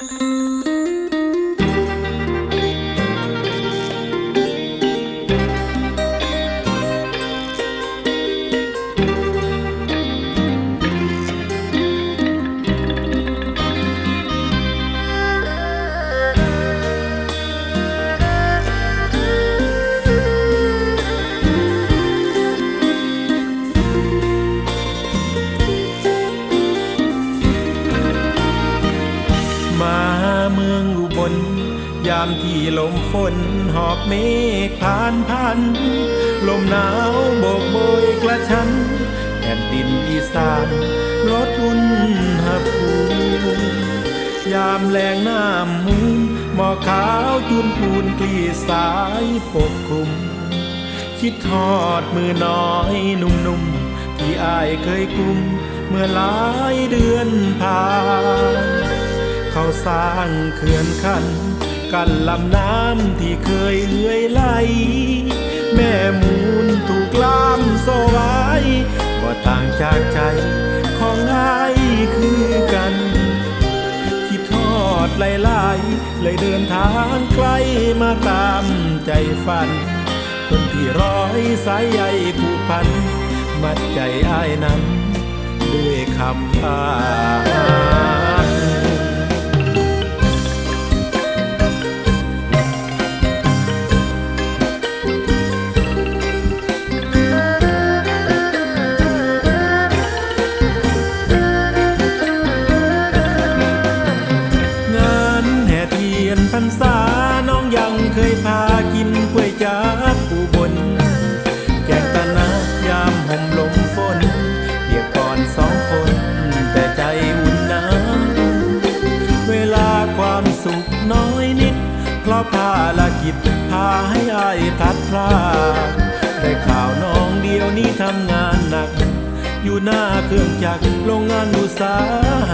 Música ามที่ลมฝนหอบเมฆผ่านพัน ลมหนาวโบกโบยกระชันแผ่นดินอีสานลดอุณหภูมิยามแรงน้ำมูลหมอกขาวจุนปูนกลีสายปกคลุม คิดทอดมือน้อยนุ่มๆ ที่อายเคยกุมเมื่อหลายเดือนผ่าน เขาสร้างเขื่อนขัน กันลำน้ำที่เคยเอื้อยไหล แม่มูลถูกล่ามโซ่ไว้ก็ต่างจากใจของอายคือกัน คิดทอดหลายๆเลยเดินทางไกลมาตามใจฝัน คนที่ร้อยสายใยผูกพัน มัดใจอ้ายนั้นด้วยคำพา รรษาน้องยังเคยพากินก๋วยจั๊บอุบลแกงตะนะยามห่มลมฝนเปียกก่อนสองคน แต่ใจอุ่นนาวเวลาความสุขน้อยนิด เพราะภารกิจพาให้อายพลัดพรากได้ข่าวน้องเดียวนี้ทำงานหนัก อยู่หน้าเครื่องจักรโรงงานอุตสาห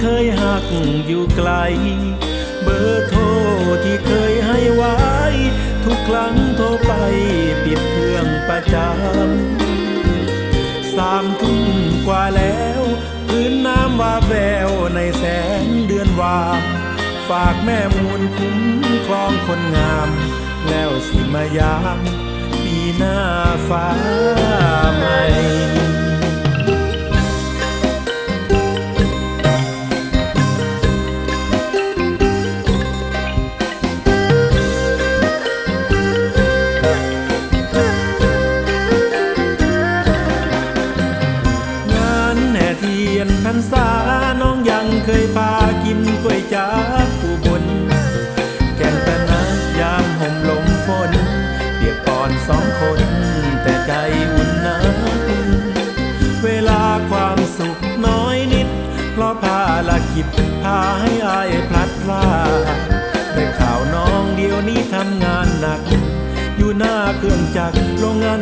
เคยหักอยู่ไกล เบอร์โทรที่เคยให้ไว้ ทุกครั้งโทรไปปิดเครื่องประจำสามทุ่มกว่าแล้วพื้นน้ำว่าแววในแสงเดือนวา ฝากแม่มูลคุ้มครองคนงาม แล้วสิมายาม ปีหน้าฟ้าใหม่ จั๊บอุบลแกงตะนะยามห่มลมฝนเปียกก่อนสองคน แต่ใจอุ่นหนาเวลาความสุขน้อยนิด เพราะภารกิจพาให้อายพลัดพรากได้ข่าวน้องเดียวนี้ทำงานหนัก อยู่หน้าเครื่องจักรโรงงาน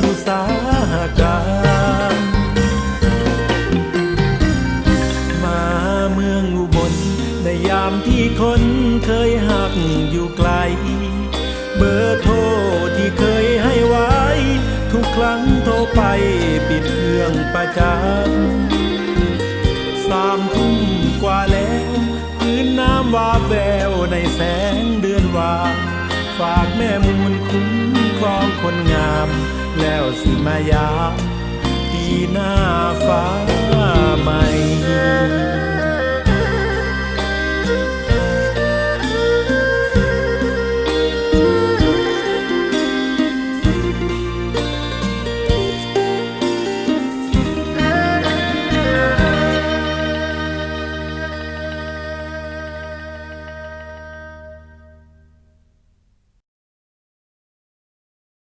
ามที่คนเคยหักอยู่ไกล เบอร์โทรที่เคยให้ไว้ ทุกครั้งโทรไปปิดเครื่องประจำสามทุ่มกว่าแล้วพื้นน้ำวาบแววในแสงเดือนวาฝากแม่มูลคุ้มครองคนงาม แล้วสิมายาปีหน้าฟ้า